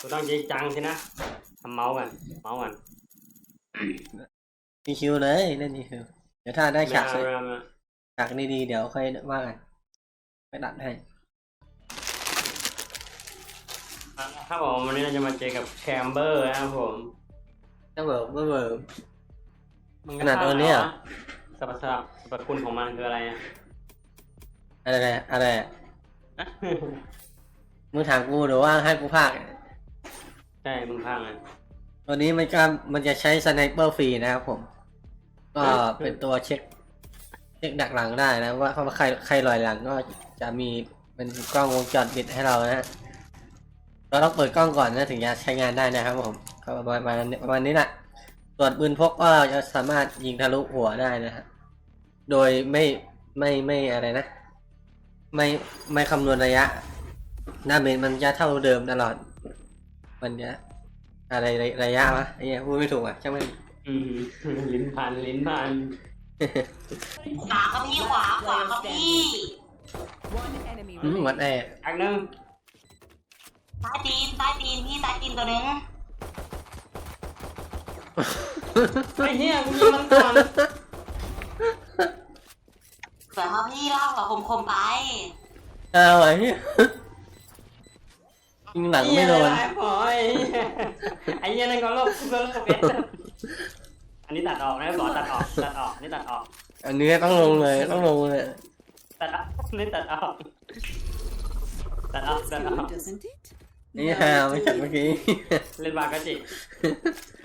กูต้องจริงจังสินะทำเมาส์กันเมาส์กันชิวๆเลยเล่นชิวๆเดี๋ยวถ้าได้ฉากสวยไม่เอาไม่เอาฉากดีๆเดี๋ยวค่อยว่ากันไปดัดให้ อะถ้าบอกว่าวันนี้เราจะมาเจอกับแชมเบอร์นะครับผมถ้าเบิร์เบิร์มัขนาดตัวเนี้ยเหรอ สรรพสรรพสรรพคุณของมันคืออะไรอะอะไรๆอะไรอะมึงถามกูหรือว่าให้กูพากใช่มึงพังอะตัวนี้มันก็มันจะใช้สไนเปอร์ฟรีนะครับผม ก็เป็นตัวเช็ค เช็คดักหลังได้นะว่าว่าใครใครลอยหลังก็จะมีเป็นกล้องวงจรปิดให้เรานะฮะเราต้องเปิดกล้องก่อนนะถึงจะใช้งานได้นะครับผมก็ประมาณประมาณนี้แหละส่วนปืนพกก็จะสามารถยิงทะลุหัวได้นะฮะโดยไม่ไม่ไม่อะไรนะ ไม่ไม่คำนวณระยะหน้าเมนมันจะเท่าเดิมตลอด มันจะอะไรระระยะวะไอ้เหี้ยพูดไม่ถูกอะช่างมันอืมลิ้นพันลิ้นพันขวาครับพี่ขวาขวาครับพี่ One enemy อืม remaining. วัดแอร์อักหนึงใต้ตีนใต้ตีนพี่ใต้ตีนตัวหนึงไอ้เหี้ยกูยิงมันก่อนสวยครับพี่ล่ากหัวคมๆไป เอาไอ้เหี้ ยิงหลังไม่โดนไอ้พอยไอ้เหี้ยนั่นก็โลกกูก็โลกเอสอันนี้ตัดออกนะบอกตัดออกตัดออกอันนี่ตัดออกอันนี้ต้องลงเลยต้องลงเลย ตัดออกอันนี่ตัดออกตัดออกตัดออก doesn't it? นี่ฮาไม่จัดเมื่อกี้ เล่นบากาจิ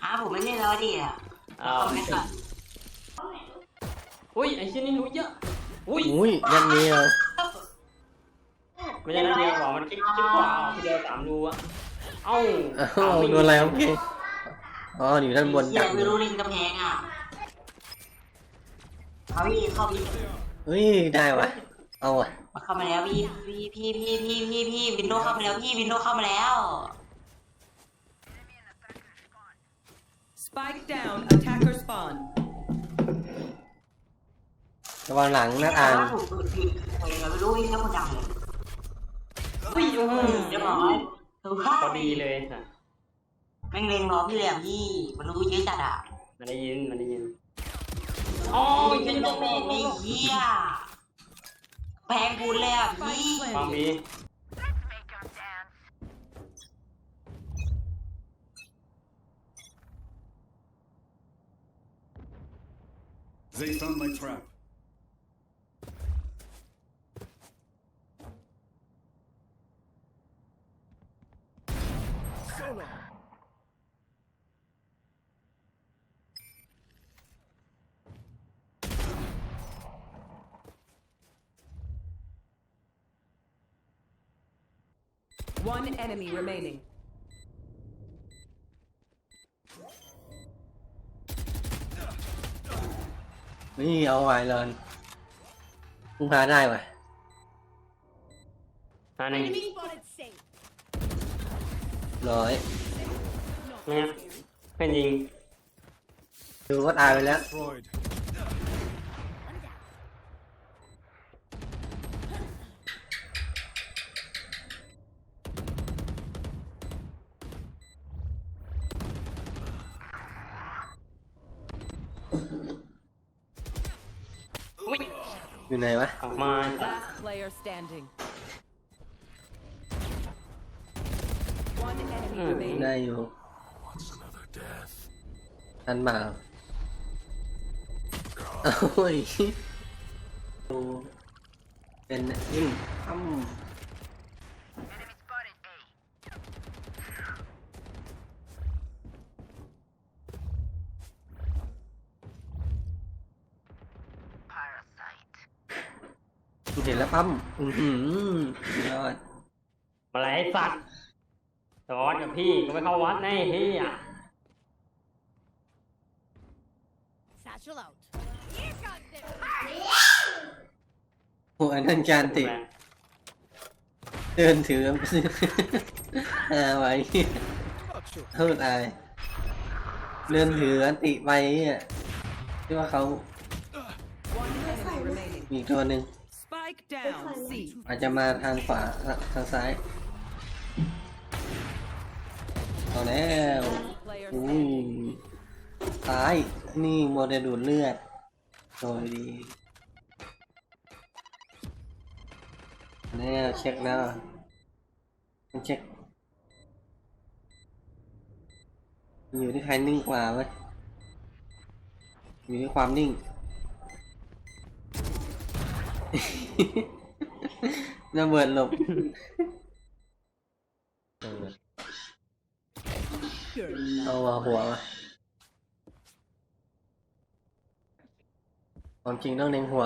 อ้าผมไม่เล่นแล้วดิอะอ้าวเอาไปก่อนอุ้ยไอ้ชิ้นนี้รู้เยอะอุ้ยอุ้ยยันนี้เอ ไม่ใช่นัดเดียวบอกมันกิ๊กกิ๊กกว่าทีเดียวสามรูอะเอ้าอ้าโดนอะไรครับเคอ๋ออยู่ด้านบนดักอไม่ยู่รู้ลิงกำแพงอะเอาพี่เข้าพี่เฮ้ยได้วะเอาอะมาเข้ามาแล้วพี่พี่พี่พี่พี่พี่พี่วินโดว์เข้ามาแล้วพี่วินโดว์เข้ามาแล้ว Spike down. Attacker spawn. ระวังหลังหน้าต่างว่าผมดูดผิดเพลงอะไม่รู้วิ่งแล้วคนดังเลย อุ้ยอื้อหือเรียบร้อยถูกพอดีเลยค่ะแม่งเล็งรอพี่เลยอะพี่มันรู้เยอะจัดอะมันได้ยินมันได้ยินโอ้ยยิเป็นงแม่แม่ไอ้เหี้ยแพงบุญเลยอะพี่ฟังพี่ They found my trap. One enemy remaining. นี่เอาไว้เลยมึงพาได้วะ หาหนึ่ง ร้อยเนี่ยเพื่อนยิงดูว่าตายไปแล้ว Destroyed. อุ้ยอยู่ไหนวะ ออกมา Last player standing. One enemy Hmm. remaining. ได้อยู่ทันบ่าโอ้ยดูเป็นยิ่งอ้ำเห็นแล้วปั๊มอือหือยอด มาไหลสัตว์ สวัสดกับพี่ก็ไม่เข้าวัดแน่เฮีย Satchel out. โอ้อันนั้นจานติเดินถือ อาไว้เท่าตายเดินถืออันติไปเนี่ยที่ว่าเขา One enemy remaining. มีตัวหนึ่ง Spike down. C. อาจจะมาทางขวาทางซ้าย แล้วอืมตาย นี่โมเดลดูดเลือดโดยดีแล้วเช็คแล้วเช็ค อยู่ที่ใครนิ่งกว่าเว้ยอยู่ที่ความนิ่ง ระเบิดหลบ เออ เอาหัวหัวมาความจริงต้องเล็งหัว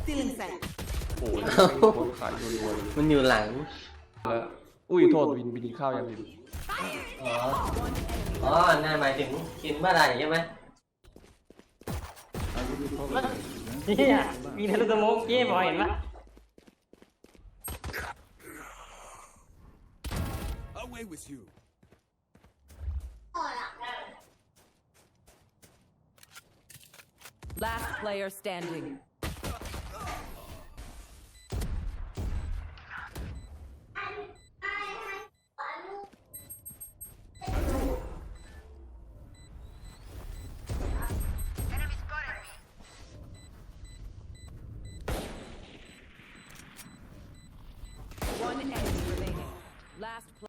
Stealing sight. โอ้โหโคตรขายรัวๆเลยมันอยู่หลังแล้วอุ้ยโทษบินบินข้าวยังบินอ๋อ อ๋อน่าหมายถึงกินเมื่อไหร่ใช่ไหมเฮียมีทะลุสโมกเย่บอยเห็นปะ Away with you. Last player standing. One enemy remaining. Last player.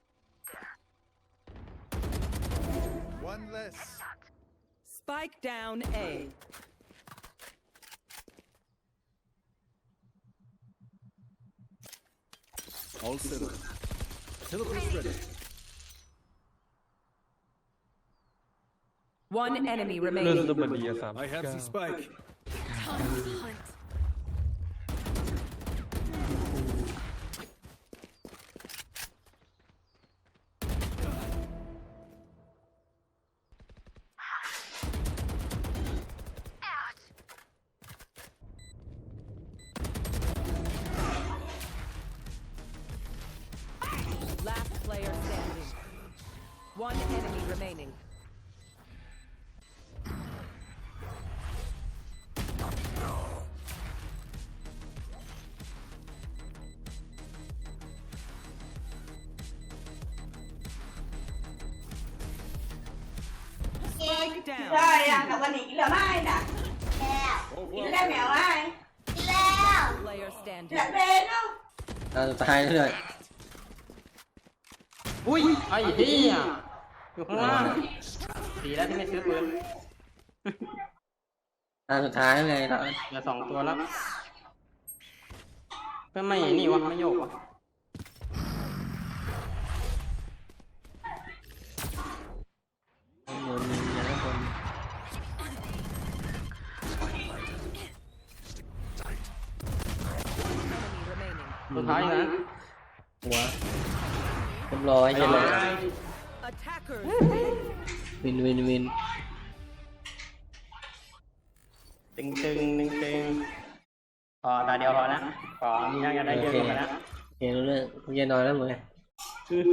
Spike down A. All settled. Teleport's ready. One enemy เลื่อน remaining. ตัวบันดีอะสาม I have the spike. One enemy remaining. Spike ใช่ down. อะแต่วันนี้กินแล้วไม่น่ะกินแอ standing. เป็นเนาะตาสุดท้ายเลยอุ้ยไอ้เฮียอยู่ข้างล่างดีแล้วที่ไม่ซื้อปืนตาสุดท้ายเลยเราเหลือสองตัวแล้วเพื่อไม่นี่วะไม่โยกวะข้างบนมีนะข้างบน Enemy remaining. สุดท้ายนะหัวเรียบร้อยใช่ไหม Attackers. วินวินวินตึงตึงตึงตึงพอตาเดียวพอนะพอมีน่าจะได้เยอะกว่านะโอเครู้เรื่องกูจะนอนแล้วมึงไงอืม